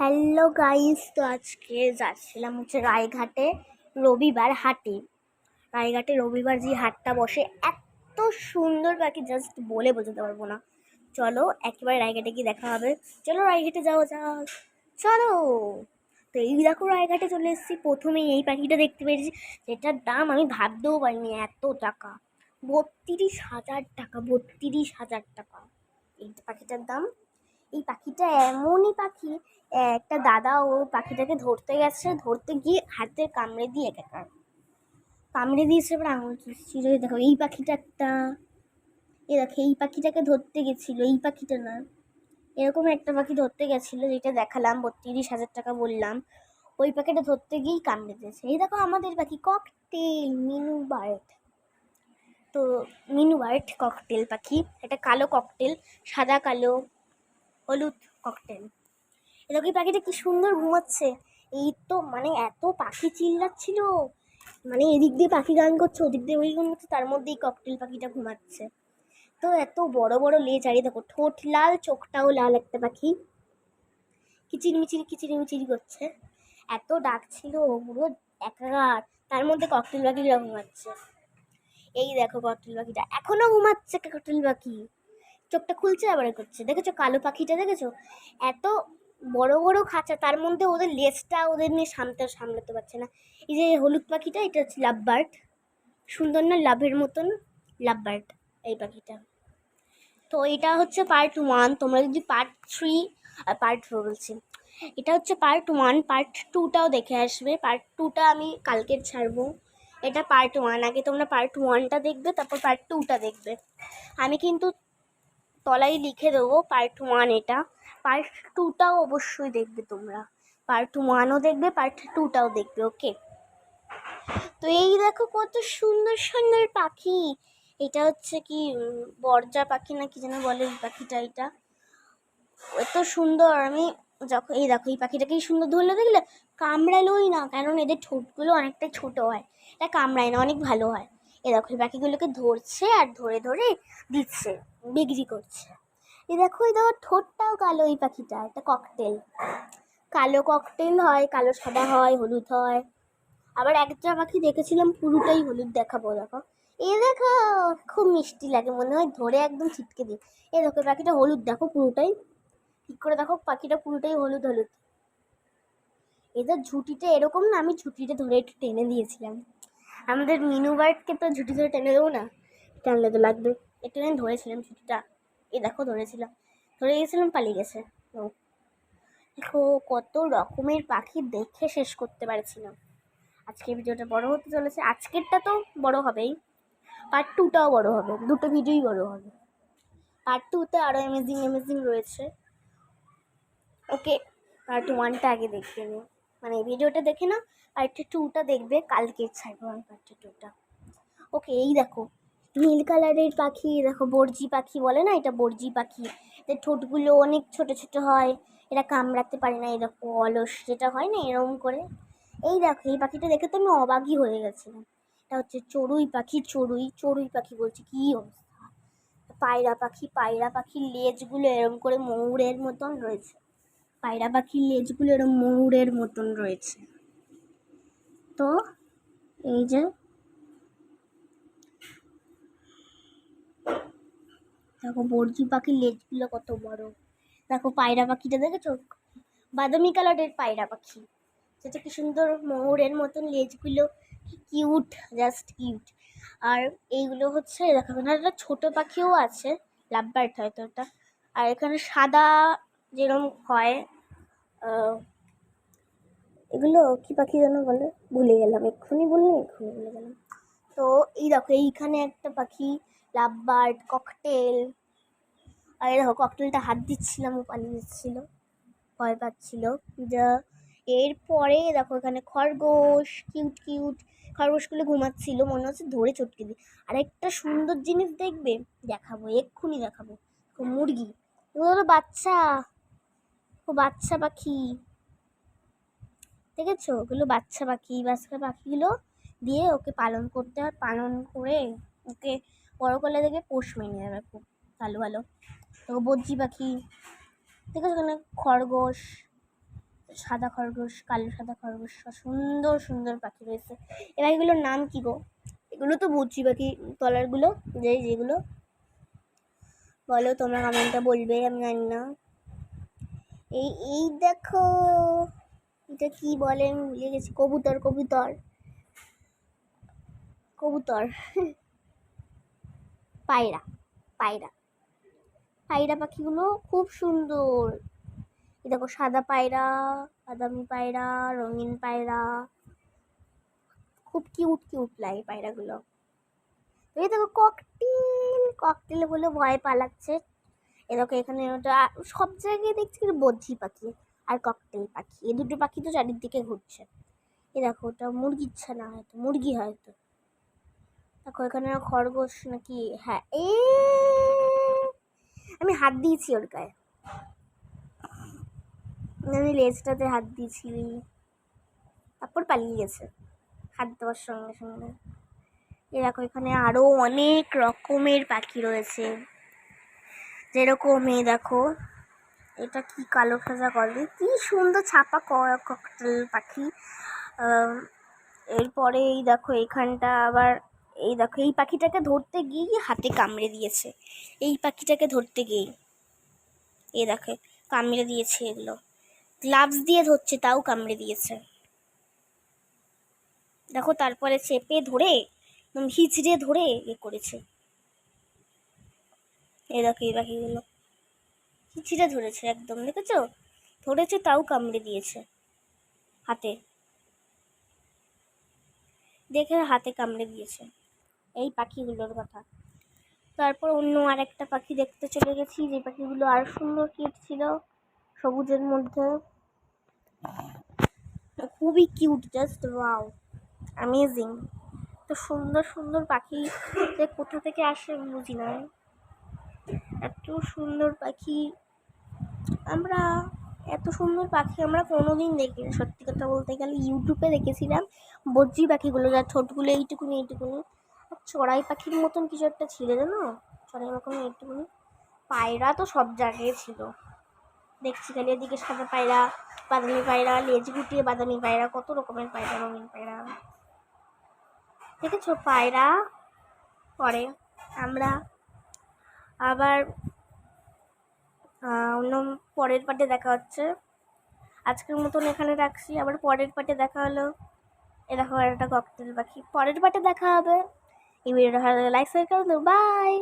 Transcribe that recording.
Hello guys তো আজকে যাচ্ছিলাম হচ্ছে রায়ঘাটে রবিবার হাটে। রায়ঘাটে রবিবার যে হাটটা বসে, এত সুন্দর পাখি জাস্ট বলে বোঝাতে পারব না। চলো, একেবারে রায়ঘাটে গিয়ে দেখা হবে। চলো, রায়ঘাটে যাও যাক। চলো। তো এই দেখো, রায়ঘাটে চলে এসেছি। প্রথমেই এই পাখিটা দেখতে পেরেছি যেটার দাম আমি ভাবতেও পারিনি, এত টাকা। বত্রিশ হাজার টাকা, বত্রিশ হাজার টাকা। এই পাখিটার দাম এই পাখিটা এমনই পাখি একটা দাদা ও পাখিটাকে ধরতে গেছে, ধরতে গিয়ে হাতে কামড়ে দিয়ে একাকার কামড়ে দিয়েছে এবার আঙুল চুষছিল দেখো, এই পাখিটা একটা এ দেখো, এই পাখিটাকে ধরতে গেছিল। এই পাখিটা না, এরকম একটা পাখি ধরতে গেছিল, যেটা দেখালাম, বত্রিশ হাজার টাকা বললাম। ওই পাখিটা ধরতে গিয়েই কামড়ে দিয়েছে। এই দেখো আমাদের পাখি ককটেল মিনু বার্ড। তো, মিনু বার্ড ককটেল পাখি এটা কালো ককটেল সাদা, কালো হলুদ ককটেল এরকম পাখিটা কি সুন্দর ঘুমাচ্ছে। এই তো মানে এত পাখি চিল্লাচ্ছিল। মানে এদিক দিয়ে পাখি গান করছে, ওদিক দিয়ে ওই গান করছে, তার মধ্যেই ককটেল পাখিটা ঘুমাচ্ছে। তো এত বড় বড় লেজ, আর দেখো ঠোঁট লাল, চোখটাও লাল একটা পাখি। কিচির মিচির কিচির মিচির করছে। এত ডাক ছিল পুরো একাকার। তার মধ্যে ককটেল পাখিটা ঘুমাচ্ছে। এই দেখো ককটেল পাখিটা, এখনও ঘুমাচ্ছে ককটেল পাখি। চোখটা খুলছে আবার করছে। দেখেছ? কালো পাখিটা, দেখেছ? এত বড় বড় খাঁচা, তার মধ্যে ওদের লেজটা ওদের নিয়ে সামতে সামলাতে পারছে না। এই যে হলুদ পাখিটা, এটা হচ্ছে লাভ বার্ড সুন্দর না? লাভের মতন লাভ বার্ড এই পাখিটা। তো এটা হচ্ছে পার্ট ওয়ান তোমরা যদি পার্ট থ্রি আর পার্ট ফোর বলছি। এটা হচ্ছে পার্ট ওয়ান পার্ট টুটাও দেখে আসবে। পার্ট টুটা আমি কালকে ছাড়বো। এটা পার্ট ওয়ান আগে তোমরা পার্ট ওয়ানটা দেখবে, তারপর পার্ট টুটা দেখবে। আমি কিন্তু তলায় লিখে দেবো পার্ট ওয়ান এটা। পার্ট টুটাও অবশ্যই দেখবে তোমরা। পার্ট ওয়ানও দেখবে পার্ট টুটাও দেখবে ওকে তো এই দেখো কত সুন্দর সুন্দর পাখি। এটা হচ্ছে কি, বরজা পাখি না কি যেন বলে পাখিটা এটা। এত সুন্দর, আমি যখন, এই দেখো, এই পাখিটাকে সুন্দর ধরলে দেখলে? কামড়ালোই না, কারণ এদের ঠোঁটগুলো অনেকটা ছোট হয়। এটা কামড়ায় না, অনেক ভালো হয়। এ দেখো, এই পাখিগুলোকে ধরছে আর ধরে ধরে দিচ্ছে, বিক্রি করছে। এ দেখো, এই দেখো ঠোঁটটাও কালো এই পাখিটা, একটা ককটেল কালো ককটেল হয়, কালো সাদা হয়, হলুদ হয়। আবার একটা পাখি দেখেছিলাম, পুরোটাই হলুদ দেখাবো, দেখো। এ দেখো, খুব মিষ্টি লাগে, মনে হয় ধরে একদম ছিটকে দিই। এ দেখো পাখিটা হলুদ, দেখো পুরোটাই। ঠিক করে দেখো, পাখিটা পুরোটাই হলুদ হলুদ। এদের ঝুঁটিটা এরকম না, আমি ঝুঁটিটা ধরে একটু টেনে দিয়েছিলাম। আমাদের মিনু বার্ডকে তো ঝুটি ধরে টেনে দেবো না। টানলে তো লাগবে। একটু ধরেছিলাম ঝুঁটিটা। এই দেখো ধরেছিলাম। ধরে গেছিলাম, পালিয়ে গেছে। ও। দেখো, কত রকমের পাখি দেখে শেষ করতে পারছিলাম। আজকের ভিডিওটা বড় হতে চলেছে। আজকেরটা তো বড় হবেই। পার্ট টুটাও বড় হবে। দুটো ভিডিওই বড় হবে। পার্ট টুতে আরও অ্যামেজিং অ্যামেজিং রয়েছে। ওকে পার্ট ওয়ানটা আগে দেখবে নিও মানে ভিডিওটা দেখে না পার্ট টুটা দেখবে কালকে ছাড়বো আমি পার্ট টুটা। ওকে এই দেখো, নীল কালারের পাখি দেখো বর্জি পাখি বলে না, এটা বর্জি পাখি। এদের ঠোঁটগুলো অনেক ছোট ছোট হয়, এরা কামড়াতে পারে না দেখো অলস যেটা হয় না এরকম করে। এই দেখো, এই পাখিটা দেখে তো আমি অবাকই হয়ে গেছিলাম। এটা হচ্ছে চড়ুই পাখি, চড়ুই চড়ুই পাখি বলছি, কী অবস্থা? পায়রা পাখি, পায়রা পাখির লেজগুলো এরম করে ময়ূরের মতন রয়েছে। পায়রা পাখির লেজগুলো এরম ময়ূরের মতন রয়েছে। তো এই যে দেখো বর্জি পাখির লেজগুলো কত বড়। দেখো পায়রা পাখিটা দেখেছ? বাদামি কালারের পায়রা পাখি সেটা কি সুন্দর ময়ূরের মতন লেজগুলো? কি কিউট, জাস্ট কিউট। আর এইগুলো হচ্ছে, দেখো এখানে একটা ছোটো পাখিও আছে লাভ বার্ড হয়তো ওটা। আর এখানে সাদা যেরকম হয় এগুলো কি পাখি যেন বলে? ভুলে গেলাম, এক্ষুনি বললাম এক্ষুনি ভুলে গেলাম। তো এই দেখো, এইখানে একটা পাখি লাভ বার্ড ককটেল। আর এই দেখো, ককটেলটা হাত দিচ্ছিলাম, ও পালিয়ে যাচ্ছিল ভয় পাচ্ছিল। যা, এরপরে দেখো, এখানে খরগোশ, কিউট কিউট। খরগোশগুলো ঘুমাচ্ছিল, মনে হচ্ছে ধরে চটকে দিই আর একটা সুন্দর জিনিস দেখবে? দেখাবো, এক্ষুনি দেখাবো। মুরগি, এগুলো বাচ্চা। ও বাচ্চা পাখি। দেখেছ? ওগুলো বাচ্চা পাখি, বাচ্চা পাখিগুলো দিয়ে ওকে পালন করতে হয়, পালন করে ওকে বড় করলে দেখে পোষ মেনে যাবে খুব ভালো ভালো। তো বদ্রি পাখি, দেখেছ ওখানে খরগোশ, সাদা খরগোশ, কালো সাদা খরগোশ সুন্দর সুন্দর পাখি রয়েছে। এ পাখিগুলোর নাম কী গো? এগুলো তো বুঝছি পাখি তলারগুলো যেই যেগুলো। বলো তোমরা কমেন্টটা বলবে, আমি জানি না। এই এই দেখো। এটা কি বলে? আমি ভুলে গেছি। কবুতর কবুতর। কবুতর। পায়রা পায়রা। পায়রা পাখিগুলো খুব সুন্দর। এই দেখো, সাদা পায়রা, বাদামি পায়রা, রঙিন পায়রা। খুব কিউট কিউট লাগে পায়রাগুলো। এই দেখো, ককটেল। ককটেল বলে ভয় পালাচ্ছে। এ দেখো এখানে ওটা সব জায়গায় দেখছি বদ্রি পাখি আর ককটেল পাখি। এই দুটো পাখি তো চারিদিকে ঘুরছে। এ দেখো ওটা মুরগির ছানা হয়তো মুরগি হয়তো দেখো এখানে খরগোশ নাকি হ্যাঁ এ আমি হাত দিয়েছি ওর গায়ে। আমি লেজটাতে হাত দিয়েছি। তারপর পালিয়ে গেছে হাত দেওয়ার সঙ্গে সঙ্গে। এ দেখো এখানে আরও অনেক রকমের পাখি রয়েছে। যেরকম এই দেখো, এটা কি কালো সাজা করে কি সুন্দর ছাপা ককটেল পাখি। এরপরে এই দেখো, এখানটা আবার এই দেখো, এই পাখিটাকে ধরতে গিয়ে হাতে কামড়ে দিয়েছে। এই পাখিটাকে ধরতে গিয়ে এই দেখো, কামড়ে দিয়েছে এগুলো। গ্লাভস দিয়ে ধরছে, তাও কামড়ে দিয়েছে। দেখো, তারপরে চেপে ধরে হিচড়ে ধরে এ করেছে। এই দেখো, এই পাখিগুলো হিচড়ে ধরেছে একদম, দেখেছ? ধরেছে, তাও কামড়ে দিয়েছে হাতে। দেখে হাতে কামড়ে দিয়েছে। এই পাখিগুলোর কথা। তারপর অন্য আর একটা পাখি দেখতে চলে গেছি, যে পাখিগুলো আর সুন্দর কিউট ছিল সবুজের মধ্যে। খুবই কিউট জাস্ট ওয়াও অ্যামেজিং তো সুন্দর সুন্দর পাখি যে কোথা থেকে আসে বুঝি না। এত সুন্দর পাখি। আমরা এত সুন্দর পাখি আমরা কোনোদিন দেখিনি। সত্যি কথা বলতে গেলে ইউটিউবে দেখেছিলাম বদ্রি পাখিগুলো যার ঠোঁটগুলো এইটুকুনি এইটুকুনি। আর চড়াই পাখির মতন কিছু একটা ছিল জানো? চড়াই মতন এইটুকুনি। পায়রা তো সব জায়গায় ছিল। দেখছি খালি এদিকে সাদা পায়রা, বাদামি পায়রা, লেজ গুটিয়ে বাদামি পায়রা, কত রকমের পায়রা, রঙিন পায়রা। দেখেছ? পায়রা পরে। আমরা আবার অন্য পরের পার্টে দেখা হচ্ছে। আজকের মতন এখানে রাখছি। আবার পরের পার্টে দেখা হলো। এ দেখো একটা ককটেল পাখি পরের পার্টে দেখা হবে। এই ভিডিওটা ভালো লাইক শেয়ার করো বাই